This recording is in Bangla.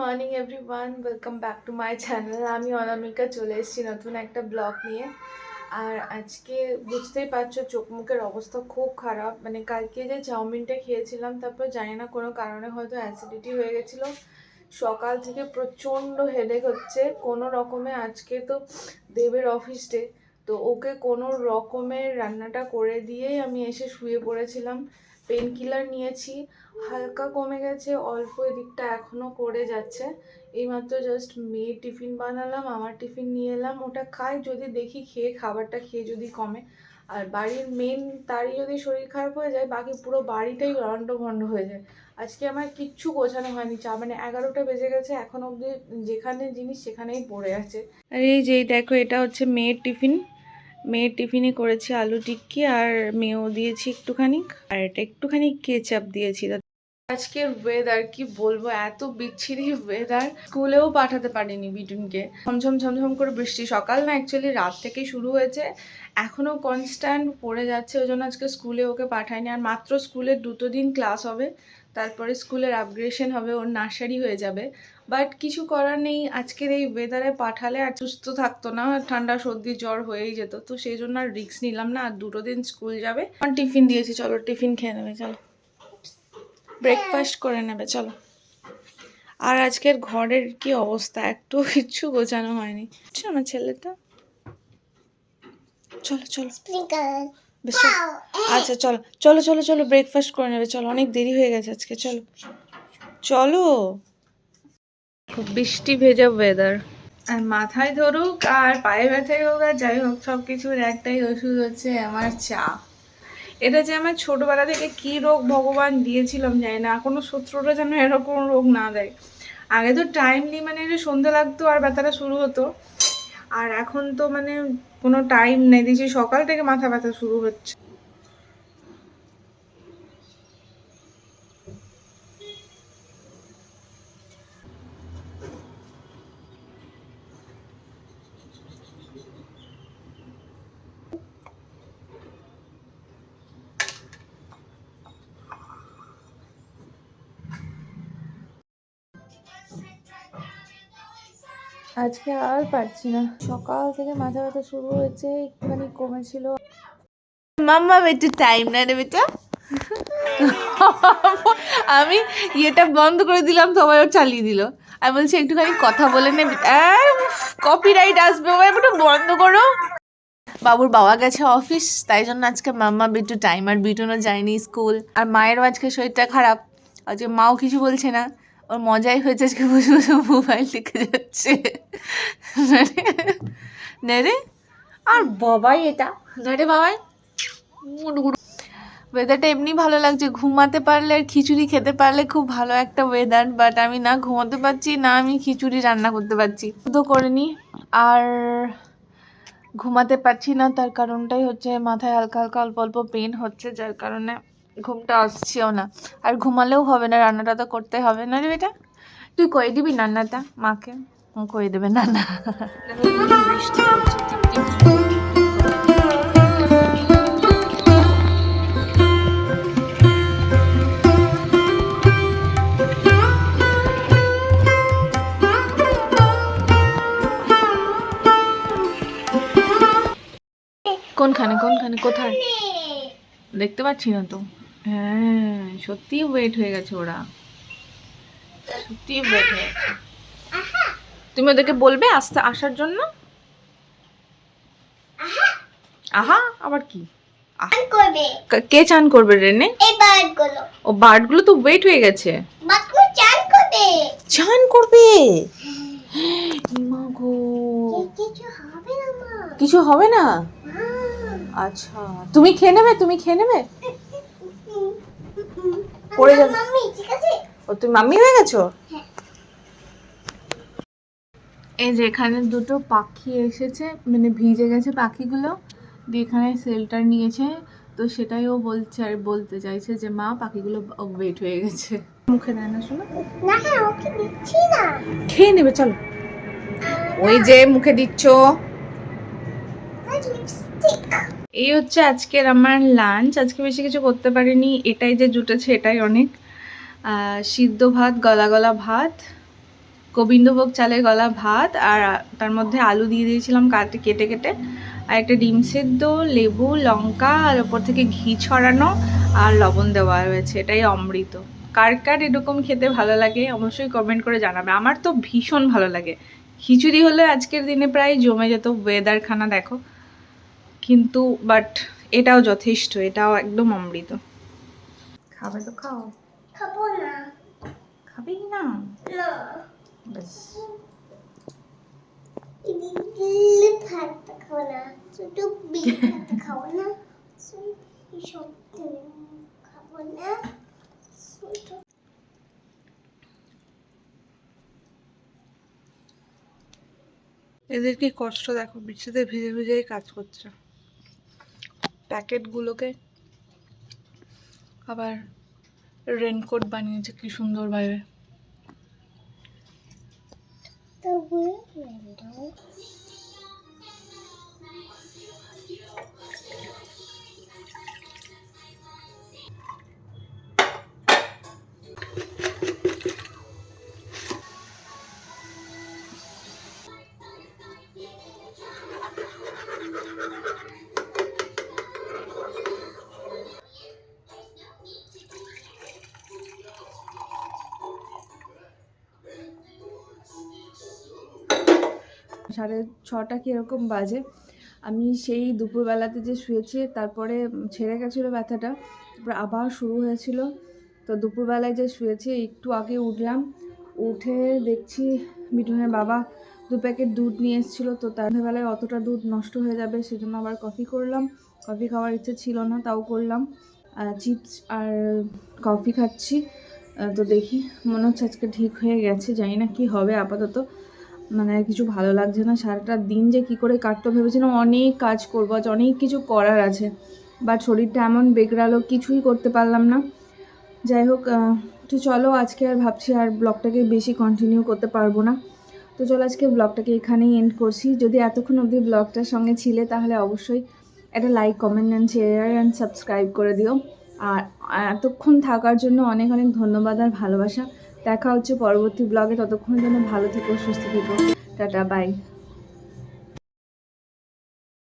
Morning everyone welcome back to my channel আমি অনামিকা চলে এসেছি নতুন একটা ব্লগ নিয়ে। আর আজকে বুঝতেই পারছ চোখ মুখের অবস্থা খুব খারাপ। মানে কালকে যে চাউমিনটা খেয়েছিলাম, তারপর জানি না কোনো কারণে হয়তো অ্যাসিডিটি হয়ে গেছিল। সকাল থেকে প্রচণ্ড হেডেক হচ্ছে। কোনো রকমে আজকে তো দেবের অফিস ডে তো ওকে কোনো রকমের রান্নাটা করে দিয়েই আমি এসে শুয়ে পড়েছিলাম। পেন কিলার নিয়েছি। হালকা কমে গেছে, অল্প এদিকটা এখনও করে যাচ্ছে। এইমাত্র জাস্ট মেয়ে টিফিন বানালাম, আমার টিফিন নিয়ে এলাম, ওটা খাই, যদি দেখি খেয়ে, খাবারটা খেয়ে যদি কমে। আর বাড়ির মেন তারই যদি শরীর খারাপ হয়ে যায়, বাকি পুরো বাড়িটাই ভন্ড হয়ে যায়। আজকে আমার কিচ্ছু গোছানো হয়নি, চা মানে এগারোটা বেজে গেছে, এখন অবধি যেখানে জিনিস সেখানেই পড়ে আছে। আর এই যে, দেখো, এটা হচ্ছে মেয়ের টিফিন। মেয়ের টিফিনে করেছি আলু টিক্কি আর মেয়েও দিয়েছি একটুখানি। আর এটা একটুখানি কেচাপ দিয়েছি। আজকের ওয়েদার কি বলব? এত বিচ্ছিরি ওয়েদার স্কুলেও পাঠাতে পারিনি বিটুনকে। ঝমঝম ঝমঝম করে বৃষ্টি। সকাল না অ্যাকচুয়ালি রাত থেকেই শুরু হয়েছে। এখনও কনস্ট্যান্ট পড়ে যাচ্ছে। ওই জন্য আজকে স্কুলে ওকে পাঠায়নি আর মাত্র স্কুলে দুটো দিন ক্লাস হবে। তারপরে স্কুলের আপগ্রেশন হবে। ওর নার্সারি হয়ে যাবে। বাট কিছু করার নেই। আজকের এই ওয়েদারে পাঠালে আর সুস্থ থাকতো না ঠান্ডা সর্দি জ্বর হয়েই যেত। তো সেই জন্য আর রিস্ক নিলাম না আর দুটো দিন স্কুল যাবে। টিফিন দিয়েছি চলো টিফিন খেয়ে নেবে চলো। ব্রেকফাস্ট করে নেবে চলো। আর আজকের ঘরের কি অবস্থা? একটু কিচ্ছু গোছানো হয়নি। আমার ছেলেটা? চলো চলো। বেশ চলো। আচ্ছা চলো চলো চলো চলো ব্রেকফাস্ট করে নেবে চলো। অনেক দেরি হয়ে গেছে আজকে চলো। চলো। খুব বৃষ্টি ভেজা ওয়েদার আর মাথায় ধরুক আর পায়ে ব্যথায় হোক আর যাই হোক সব কিছুর একটাই ওষুধ হচ্ছে আমার চা। এটা যে আমার ছোটবেলা থেকে কি রোগ ভগবান দিয়েছিলাম জানি না কোনো শত্রুরা যেন এরকম রোগ না দেয়। আগে তো টাইমলি মানে এটা সন্ধে লাগতো আর ব্যথাটা শুরু হতো। আর এখন তো মানে কোনো টাইম নেই দিয়েছি সকাল থেকে মাথা ব্যথা শুরু হচ্ছে। আজকে আর পারছি না। সকাল থেকে মাথা ব্যথা শুরু হয়েছে, একটুখানি কমেছিল। মাম্মা, একটু টাইম না রে বেটা। আমি ইয়েটা বন্ধ করে দিলাম আবার চালিয়ে দিল। আমি বলছি, একটুখানি কথা বলে নে কপিরাইট আসবে ও একটু বন্ধ করো। বাবুর বাবা গেছে অফিস তাই জন্য আজকে মাম্মা বিটু টাইম আর বিটুনও যায়নি স্কুল আর মায়েরও আজকে শরীরটা খারাপ। আজকে মাও কিছু বলছে না। ওর মজাই হয়েছে আজকে বসে বসে মোবাইল লিখে যাচ্ছে। রে আর বাবাই এটা। রে বাবাই। ওয়েদারটা এমনি ভালো লাগছে, ঘুমাতে পারলে আর খিচুড়ি খেতে পারলে খুব ভালো একটা ওয়েদার বাট আমি না ঘুমাতে পারছি, না আমি খিচুড়ি রান্না করতে পারছি। তো করে নি, আর ঘুমাতে পারছি না, তার কারণটাই হচ্ছে মাথায় হালকা হালকা অল্প অল্প পেন হচ্ছে, যার কারণে ঘুমটা আসছেও না। আর ঘুমালেও হবে না, রান্নাটা তো করতে হবে না রে বেটা। তুই করে দিবি রান্নাটা মাকে। করে দেবে টিপ টিপ। কোনখানে কোনখানে? কোথায়? দেখতে পাচ্ছি না তো। হ্যাঁ সত্যি ওয়েট হয়ে গেছে ওরা। সত্যি ওয়েট হয়ে গেছে। তুমি ওদেরকে বলবে আসতে আসার জন্য? আহা আবার কি? কা- চান করবে রেনে? ও বার্ডগুলো তো ওয়েট হয়ে গেছে। চান করবে। কিছু হবে না মা। কিছু হবে না? আচ্ছা। তুমি খেয়ে নেবে? তুমি খেয়ে নেবে? পড়ে যাবে। মাম্মি ঠিক আছে? ও তুমি মাম্মি হয়ে গেছো? এই যে এখানে দুটো পাখি এসেছে মানে ভিজে গেছে পাখিগুলো দিয়ে এখানে সেলটার নিয়েছে তো সেটাই ও বলছে আর বলতে চাইছে যে মা পাখিগুলো ওয়েট হয়ে গেছে। মুখে দেয় না শোনো। না হ্যাঁ ওকে দিচ্ছি না। খেয়ে নেবে চলো। ওই যে মুখে দিচ্ছ। লিপস্টিক এই হচ্ছে আজকের আমার লাঞ্চ আজকে বেশি কিছু করতে পারিনি। এটাই যে জুটেছে, এটাই অনেক। সিদ্ধ ভাত, গলা গলা ভাত, গোবিন্দভোগ চালের গলা ভাত, আর তার মধ্যে আলু দিয়ে দিয়েছিলাম কাটে, কেটে কেটে। আর একটা ডিম সেদ্ধ, লেবু, লঙ্কা, আর ওপর থেকে ঘি ছড়ানো, আর লবণ দেওয়া হয়েছে। এটাই অমৃত। কার কার এরকম খেতে ভালো লাগে, অবশ্যই কমেন্ট করে জানাবে। আমার তো ভীষণ ভালো লাগে। খিচুড়ি হলে আজকের দিনে প্রায় জমে যেত। ওয়েদার খানা দেখো। কিন্তু বাট এটাও যথেষ্ট এটাও একদম অমৃত। খাবে তো খাও। খাব না। ব্যাস খাব না শুধু কষ্ট? দেখো বৃষ্টিতে ভিজে ভিজেই কাজ করছে। প্যাকেটগুলোকে আবার রেনকোট বানিয়েছে কি সুন্দরভাবে সাড়ে ছটা কি এরকম বাজে। আমি সেই দুপুরবেলাতে যে শুয়েছি, তারপরে ছেড়ে গেছিল ব্যথাটা, তারপর আবার শুরু হয়েছিল। তো দুপুরবেলায় যে শুয়েছি, একটু আগে উঠলাম, উঠে দেখছি মিঠুনের বাবা দু প্যাকেট দুধ নিয়ে এসেছিল, তো তার বেলায় অতটা দুধ নষ্ট হয়ে যাবে, সেজন্য আবার কফি করলাম। কফি খাওয়ার ইচ্ছে ছিল না, তাও করলাম। চিপস আর কফি খাচ্ছি। তো দেখি, মনে হচ্ছে আজকে ঠিক হয়ে গেছে, জানি না কি হবে আপাতত। মানে কিছু ভালো লাগছে না। সারাটা দিন যে কি করে কাটতো ভেবেছিলাম অনেক কাজ করব, আজ অনেক কিছু করার আছে। বাট শরীরটা এমন বেগড়ালো কিছুই করতে পারলাম না। যাই হোক তো চলো আজকে আর ভাবছি আর ব্লগটাকে বেশি কন্টিনিউ করতে পারব না। তো চলো আজকে ব্লগটাকে এখানেই এন্ড করছি। যদি এতক্ষণ অবধি ব্লগটার সঙ্গে ছিলে তাহলে অবশ্যই একটা like comment and share and subscribe করে দিও। আর এতক্ষণ থাকার জন্য অনেক অনেক ধন্যবাদ আর ভালোবাসা। দেখা হচ্ছে পরবর্তী ব্লগে ততক্ষণ যেন ভালো থেকো সুস্থ থেকো। Tata bye